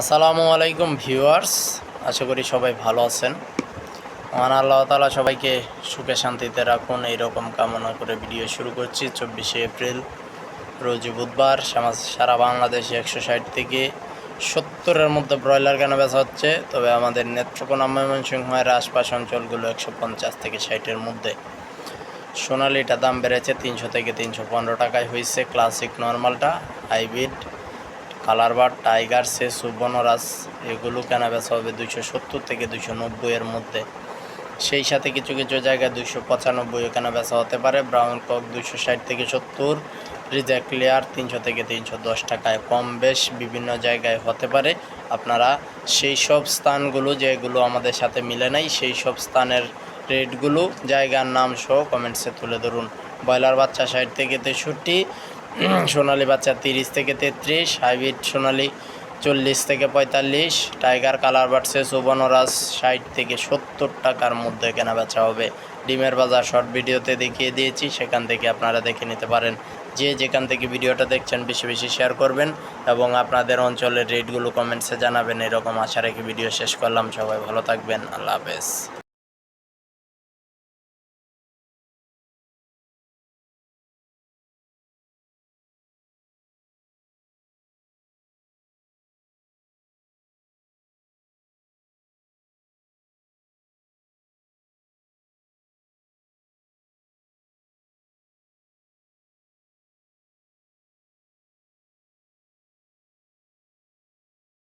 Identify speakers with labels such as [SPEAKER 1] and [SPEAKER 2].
[SPEAKER 1] আসসালামু আলাইকুম ভিউয়ার্স, আশা করি সবাই ভালো আছেন। মহান আল্লাহ তালা সবাইকে সুখে শান্তিতে রাখুন। এইরকম কামনা করে ভিডিও শুরু করছি। চব্বিশে এপ্রিল, রোজ বুধবার সারা বাংলাদেশে একশো ষাট থেকে সত্তরের মধ্যে ব্রয়লার কেনা বেচা হচ্ছে। তবে আমাদের নেত্রকোনা ময়মনসিংহের আশপাশ অঞ্চলগুলো একশো পঞ্চাশ থেকে ষাটের মধ্যে। সোনালিটা দাম বেড়েছে তিনশো থেকে তিনশো পনেরো টাকায় হয়েছে। ক্লাসিক নর্মালটা, হাইব্রিড। কালার বার টাইগার সে সুবর্ণরাজ, এগুলো কেনা বেচা হবে দুইশো সত্তর থেকে দুইশো নব্বইয়ের মধ্যে। সেই সাথে কিছু কিছু জায়গায় দুইশো পঁচানব্বইও কেনা বেচা হতে পারে। ব্রাউন কক দুইশো ষাট থেকে সত্তর রিজা ক্লিয়ার তিনশো থেকে তিনশো দশ টাকায় কম বেশ বিভিন্ন জায়গায় হতে পারে। আপনারা সেই সব স্থানগুলো যেগুলো আমাদের সাথে মিলে নাই, সেই সব স্থানের রেটগুলো, জায়গার নাম সহ কমেন্টসে তুলে ধরুন। ব্রয়লার বাচ্চা ষাট থেকে তেষট্টি সোনালি বাচ্চা তিরিশ থেকে তেত্রিশ, হাইব্রিড সোনালি চল্লিশ থেকে পঁয়তাল্লিশ, টাইগার কালার বাড়ছে সুবর্ণরাজ ষাট থেকে সত্তর টাকার মধ্যে কেনা বেচা হবে। ডিমের বাজার শর্ট ভিডিওতে দেখিয়ে দিয়েছি, সেখান থেকে আপনারা দেখে নিতে পারেন। যে যেখান থেকে ভিডিওটা দেখছেন, বেশি বেশি শেয়ার করবেন এবং আপনাদের অঞ্চলের রেটগুলো কমেন্টসে জানাবেন। এরকম আশা রেখে ভিডিও শেষ করলাম। সবাই ভালো থাকবেন। আল্লাহ হাফেজ।